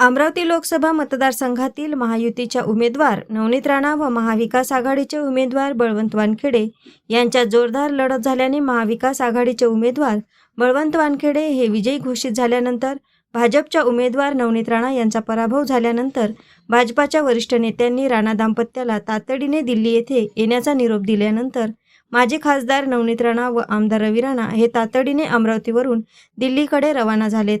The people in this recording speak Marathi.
अमरावती लोकसभा मतदारसंघातील महायुतीच्या उमेदवार नवनीत राणा व महाविकास आघाडीचे उमेदवार बळवंत वानखेडे यांच्यात जोरदार लढत झाल्याने महाविकास आघाडीचे उमेदवार बळवंत वानखेडे हे विजयी घोषित झाल्यानंतर भाजपच्या उमेदवार नवनीत राणा यांचा पराभव झाल्यानंतर भाजपाच्या वरिष्ठ नेत्यांनी राणा दाम्पत्याला तातडीने दिल्ली येथे येण्याचा निरोप दिल्यानंतर माजी खासदार नवनीत राणा व आमदार रवी राणा हे तातडीने अमरावतीवरून दिल्लीकडे रवाना झालेत.